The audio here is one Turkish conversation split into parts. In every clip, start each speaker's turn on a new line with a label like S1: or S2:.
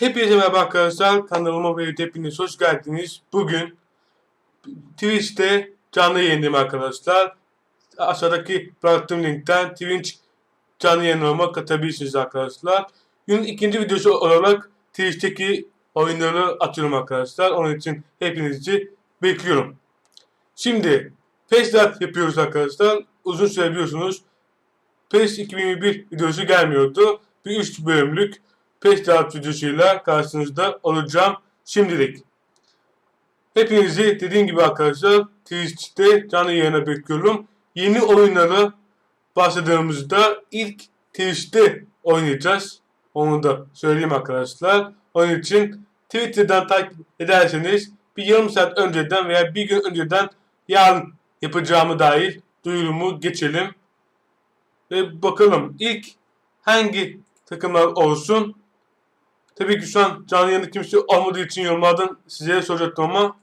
S1: Hepinize merhaba arkadaşlar. Kanalıma ve hepiniz hoş geldiniz. Bugün Twitch'te canlı yayındayım arkadaşlar. Aşağıdaki bıraktığım linkten Twitch canlı yayınlarıma katabilirsiniz arkadaşlar. Günün ikinci videosu olarak Twitch'teki oyunları atıyorum arkadaşlar. Onun için hepinizi bekliyorum. Şimdi PES yapıyoruz arkadaşlar. Uzun süre biliyorsunuz PES 2021 videosu gelmiyordu. Bir 3 bölümlük PES Start videosuyla karşınızda olacağım şimdilik. Hepinizi dediğim gibi arkadaşlar Twitch'te canlı yayına bekliyorum. Yeni oyunları başladığımızda ilk Twitch'te oynayacağız. Onu da söyleyeyim arkadaşlar. Onun için Twitter'dan takip ederseniz bir yarım saat önceden veya bir gün önceden yarın yapacağımı dair duyurumu geçelim. Ve bakalım ilk hangi takımlar olsun. Tabii ki şu an canlı yayında kimse olmadığı için yorumlardan size soracaktım ama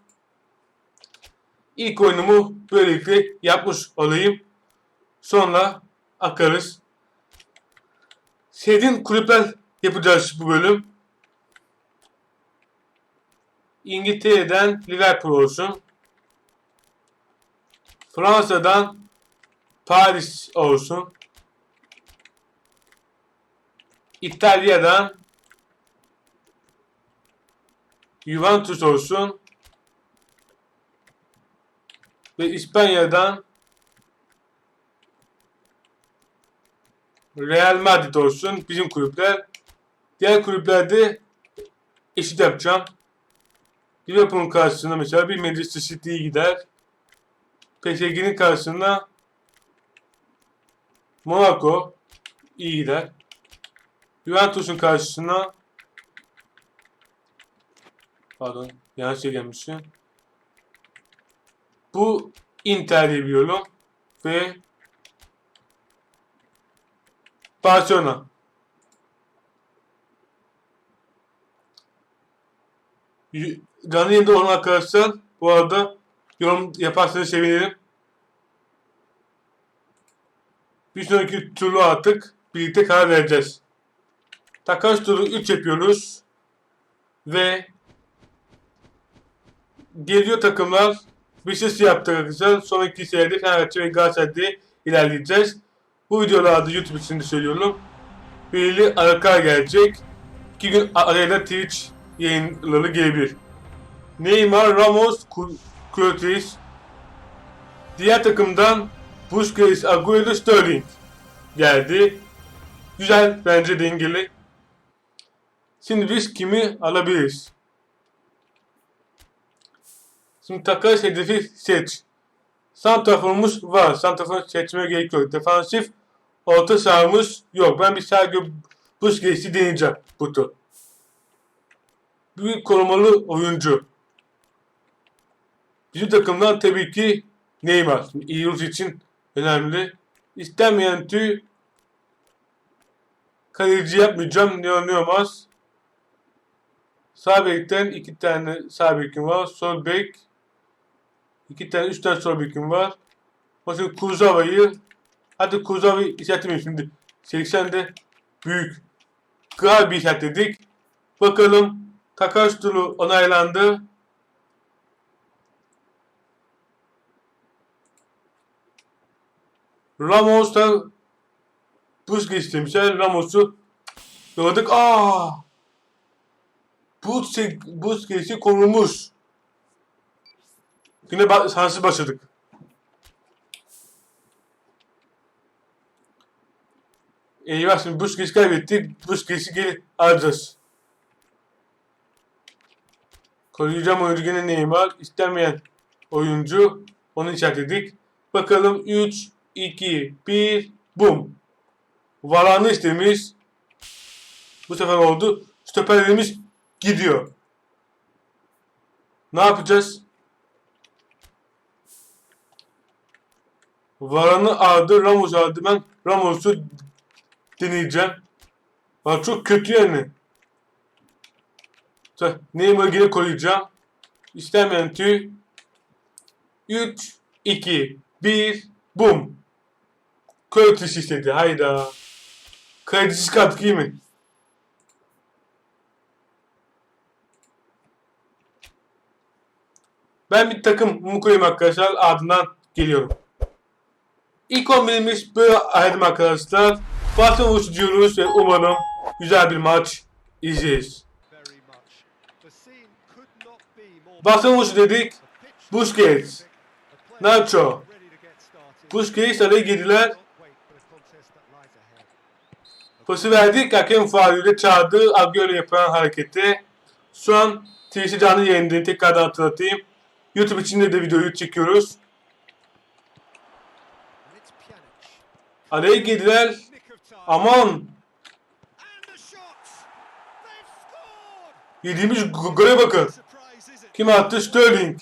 S1: ilk oyunumu böylelikle yapmış olayım. Sonra akarız. Sevdiğin kulüpler yapacağız bu bölüm. İngiltere'den Liverpool olsun. Fransa'dan Paris olsun. İtalya'dan Juventus olsun. Ve İspanya'dan Real Madrid olsun. Bizim kulüpler. Diğer kulüplerde eşit yapacağım. Liverpool'un karşısında mesela bir Manchester City'ye gider. PSG'nin karşısında Monaco iyi gider. Juventus'un karşısına pardon yanlış şey gelmişim. Bu Inter diye biliyorum ve Barcelona. Canlı yayında olan arkadaşlar bu arada yorum yaparsanız sevinirim. Bir sonraki turu artık birlikte karar vereceğiz. Takas turu 3 yapıyoruz. Ve geliyor takımlar bir şey yaptık arkadaşlar. Sonraki seride Fenerbahçe ve Galatasaray'da ilerleyeceğiz. Bu videolarda YouTube için de söylüyorum. Belirli aralıklar gelecek. İki gün arayla Twitch yayınları gelebilir. Neymar, Ramos, Curtis. Diğer takımdan Busquets, Agüero, Sterling geldi. Güzel bence dengeli. Şimdi biz kimi alabiliriz? Şimdi takas hedefi seç. Santraforumuz var. Santrafor seçmeye gerek yok. Defansif orta sahamız yok. Ben bir Sergio Busquets'i deneyeceğim bu tur. Büyük korumalı oyuncu. Bizim takımdan tabii ki Neymar. Eagles için önemli. İstenmeyen tüy kaleci yapmayacağım. Ne oynayamaz. Sağ bekten iki tane sağ bekim var. Sol bek iki tane, üç tane sol bekim var. Zaman Kuzava'yı hadi Kuzava'yı işaretlemeyin şimdi. 80'de büyük. Gal bir işaretledik. Bakalım takas turu onaylandı. Ramos'ta Busquets istemişler. Ramos'u yolladık. Aa! Busquets, Busquets'i korumuş. Yine şanssız başladık. Eyvah şimdi Busquets kaybettik. Busquets'i geri alacağız. Koruyacağım oyuncu gene Neymar. İstenmeyen oyuncu. Onu işaretledik. Bakalım 3, 2, 1, bum. Varanı istemiş. Bu sefer oldu. Stoperlerimiz gidiyor. Ne yapacağız? Varanı ardı Ramos ardı ben Ramos'u deneyeceğim. Var çok kötü yani. Neymar'ı geri koruyacağım. İstemeyen tüy. 3, 2, 1, bum. Curtis istedi. Hayda. Kredisiz katkı iyi mi? Ben bir takım mu koyayım arkadaşlar ardından geliyorum. İlk 11'imiz böyle ayırdım arkadaşlar. Baştan vuruşu diyoruz ve umarım güzel bir maç izleyeceğiz. Baştan vuruşu dedik. Busquets, Nacho. Busquets araya girdiler. Pası verdik. Hakem faaliyle çağırdı. Agüero yapan hareketi. Şu an Twitch'i canlı yayındayım. Tekrardan hatırlatayım. YouTube içinde de videoyu çekiyoruz. Araya girdiler. Aman! Yediğimiz go- gole bakın. Kim attı? Sterling.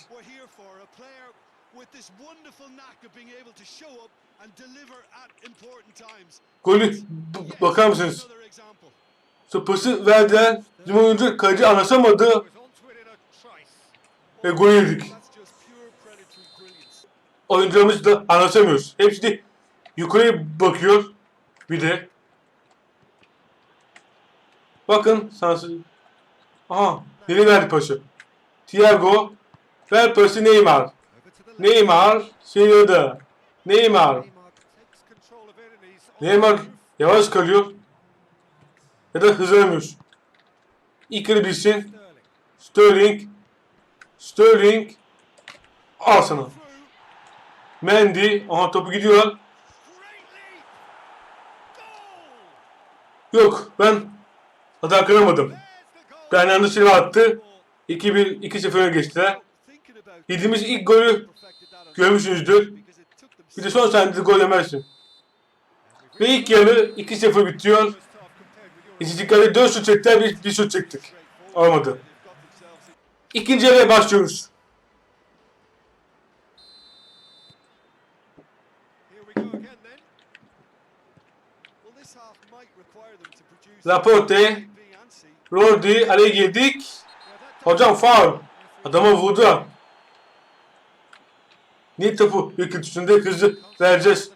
S1: Golü bakar mısınız? Pası verdiler. Bizim oyuncu kaleci anlaşamadı. Ve gol yedik. Oyuncularımız da anlaşamıyoruz. Hepsi de yukarıya bakıyor. Bir de. Bakın sansı. Aha. Nereye verdi pası? Thiago. Ver pası Neymar. Neymar. Senior'da. Neymar.
S2: Neymar
S1: yavaş kalıyor. Ya da hızlanamıyor. İlk yarı bitsin.
S2: Sterling.
S1: Sterling. Al sana. Mendy. Aha topu gidiyor. Yok ben hata kıramadım. Bernardo Silva attı. 2-1, 2-0 öne geçtiler. Yediğimiz ilk golü görmüşsünüzdür. Bir de son saniyede gol yemezsin. Ve ilk yarı 2-0 bitiyor. İstiklali 4 şut çektiler, biz 1 şut çektik. Olmadı. İkinci yarıya başlıyoruz. Laporte. Rodri araya girdik. Hocam faul. Adama vurdu. Niye topu ürkütüsünde hızlı vereceğiz?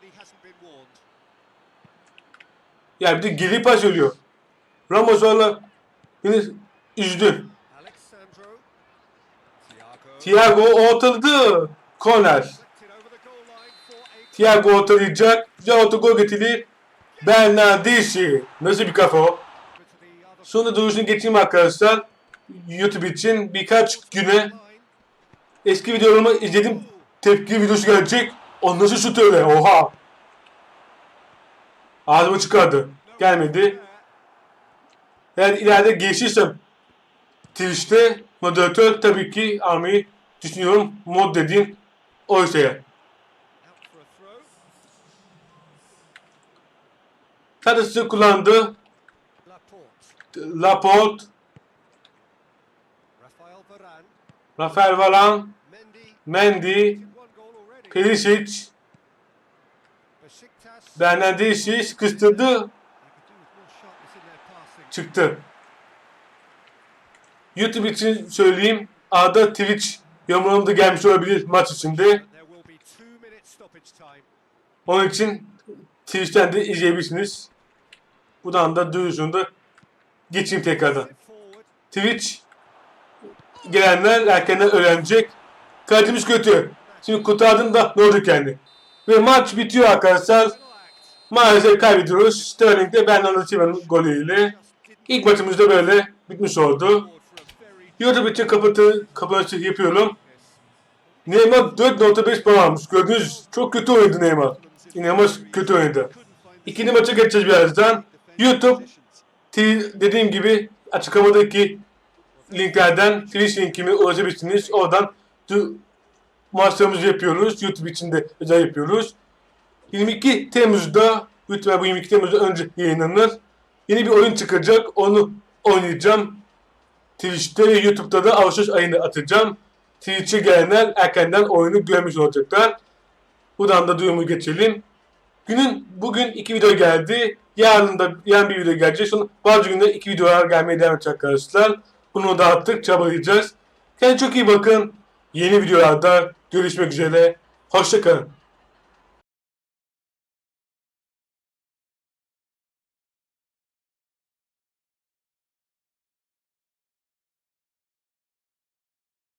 S1: Ya bir de geri pas ölüyor. Ramos valla beni üzdü.
S2: Thiago.
S1: Ortaladı.
S2: A
S1: Thiago ortalayacak. Güzel orta gol. Bernardeschi. Nasıl bir kafa o? Sonra duruşunu geçeyim arkadaşlar. YouTube için birkaç güne eski videolarımı izledim. Tepki videosu gelecek. O nasıl şut öyle? Oha. Ağzımı çıkardı. Gelmedi. Eğer ileride gelişirsem Twitch'te moderatör tabii ki almayı düşünüyorum. Mod dediğin o şeye. Tadıs'ı kullandı.
S2: Laporte. Rafael Varane. Mendy.
S1: Perisic,
S2: Besiktas.
S1: Bernardeschi sıkıştırdı. Çıktı. YouTube için söyleyeyim. Arada Twitch yorumlarım da gelmiş olabilir maç içinde. Onun için Twitch'ten de izleyebilirsiniz. Buradan da duyurusunu da geçeyim tekrardan. Twitch gelenler erkenden öğrenecek. Kalecimiz kötü. Şimdi kurtardın da ne olacak yani? Ve maç bitiyor arkadaşlar. Maalesef kaybediyoruz. Sterling de Bernardo Silva'nın golüyle. İlk maçımız da böyle bitmiş oldu. YouTube için kapatı, kapanışı yapıyorum. Neymar 4.5 puan almış. Gördünüz çok kötü oynadı Neymar. İnanılmaz kötü oynadı. İkinci maça geçeceğiz birazdan. YouTube dediğim gibi açıklamadaki linklerden Twitch linkimi ulaşabilirsiniz. Oradan maçlarımızı yapıyoruz. YouTube için de özel yapıyoruz. 22 Temmuz'da YouTube bu 22 Temmuz'da önce yayınlanır. Yeni bir oyun çıkacak. Onu oynayacağım. Twitch'te ve YouTube'da da Ağustos ayında atacağım. Twitch'e gelenler erkenden oyunu görmüş olacaklar. Buradan da duyumu geçelim. Günün bugün iki video geldi. Yarın da yan bir video gelecek. Sonra bazı günler iki videolar gelmeye devam edecek arkadaşlar. Bunu dağıttık, çabalayacağız. Kendinize çok iyi bakın. Yeni videolarda görüşmek üzere. Hoşçakalın.